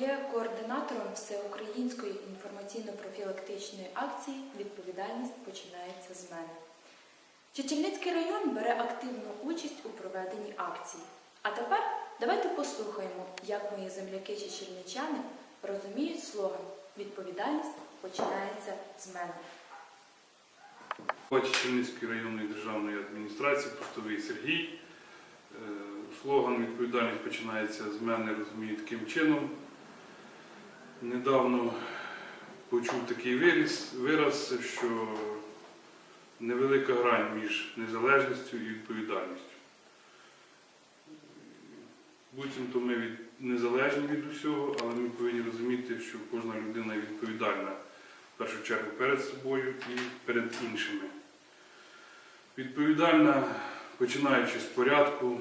є координатором всеукраїнської інформаційно-профілактичної акції Відповідальність починається з мене. Чечільницький район бере активну участь у проведенні акції. А тепер давайте послухаємо, як мої земляки чечільничани розуміють слоган Відповідальність починається з мене. Чечільницької районної державної адміністрації Постовий Сергій. Слоган відповідальність починається з мене, розумію таким чином. Недавно почув такий вираз, що невелика грань між незалежністю і відповідальністю. Буцімто ми від, незалежні від усього, але ми повинні розуміти, що кожна людина відповідальна в першу чергу перед собою і перед іншими. Відповідальна, починаючи з порядку,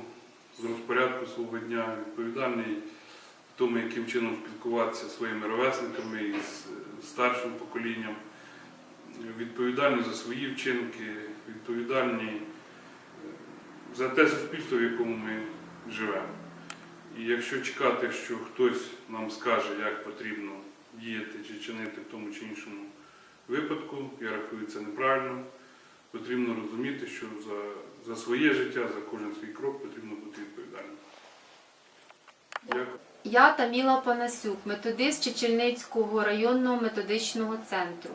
з розпорядку свого дня, відповідальний в тому, яким чином спілкуватися зі своїми ровесниками і з старшим поколінням, відповідальний за свої вчинки, відповідальний е, за те суспільство, в якому ми живемо. І якщо чекати, що хтось нам скаже, як потрібно діяти чи чинити в тому чи іншому випадку, я рахую це неправильно. Потрібно розуміти, що за, за своє життя, за кожен свій крок потрібно бути відповідальним. Дякую. Я Таміла Панасюк, методист Чечельницького районного методичного центру.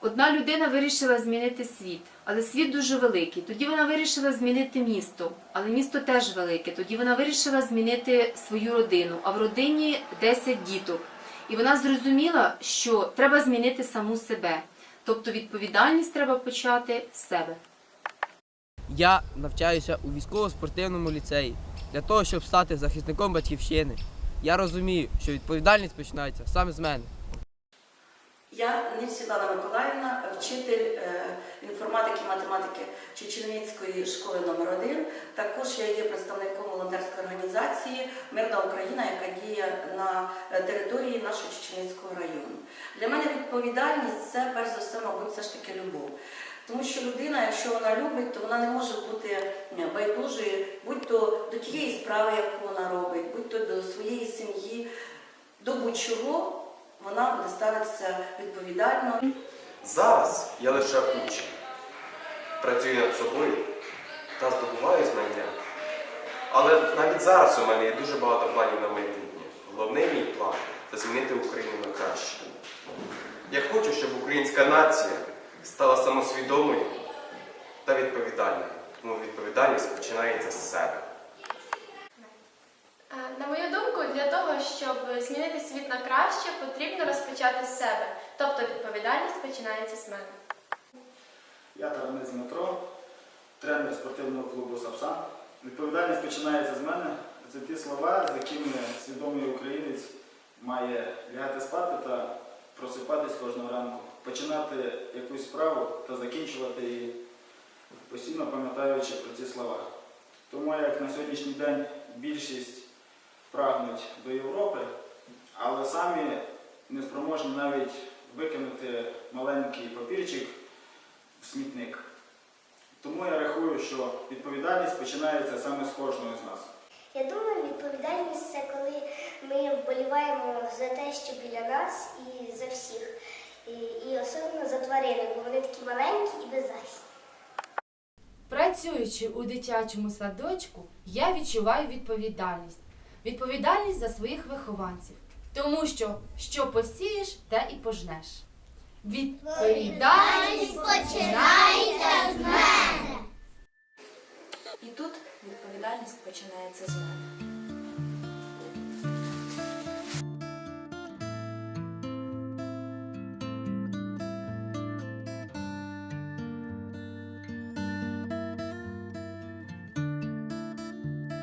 Одна людина вирішила змінити світ, але світ дуже великий. Тоді вона вирішила змінити місто, але місто теж велике. Тоді вона вирішила змінити свою родину, а в родині 10 діток. І вона зрозуміла, що треба змінити саму себе. Тобто відповідальність треба почати з себе. Я навчаюся у військово-спортивному ліцеї для того, щоб стати захисником батьківщини. Я розумію, що відповідальність починається саме з мене. Я Нільсілана Миколаївна, вчитель е, інформатики і математики Чечільницької школи номер 1 Також я є представником волонтерської організації Мирна Україна, яка діє на е, території нашого Чечільницького району. Для мене відповідальність це перш за все, мабуть, все ж таки любов. Тому що людина, якщо вона любить, то вона не може бути байдужою, будь-то до тієї справи, яку вона робить, будь-то до своєї сім'ї, до будь-чого вона буде ставитися відповідально. Зараз я лише учень. Працюю над собою та здобуваю знання. Але навіть зараз у мене є дуже багато планів на майбутнє. Головний мій план це змінити Україну на краще. Я хочу, щоб українська нація стала самосвідомою та відповідальною. Тому відповідальність починається з себе. Е, На мою думку, для того, щоб змінити світ на краще, потрібно розпочати з себе. Тобто відповідальність починається з мене. Я Таранець Дмитро, тренер спортивного клубу Сапсан. Відповідальність починається з мене. Це ті слова, з якими свідомий українець має лягати спати та просипатись кожного ранку, починати якусь справу та закінчувати її, постійно пам'ятаючи про ці слова. Тому як на сьогоднішній день більшість прагнуть до Європи, але самі не спроможні навіть викинути маленький папірчик в смітник. Тому я рахую, що відповідальність починається саме з кожного з нас. Я думаю, відповідальність це коли ми вболіваємо за те, що біля нас і за всіх. І, і особливо за тварини, бо вони такі маленькі і беззахисні. Працюючи у дитячому садочку, я відчуваю відповідальність. Відповідальність за своїх вихованців. Тому що що посієш, те і пожнеш. Відповідальність починається з мене. І тут відповідальність починається з мене.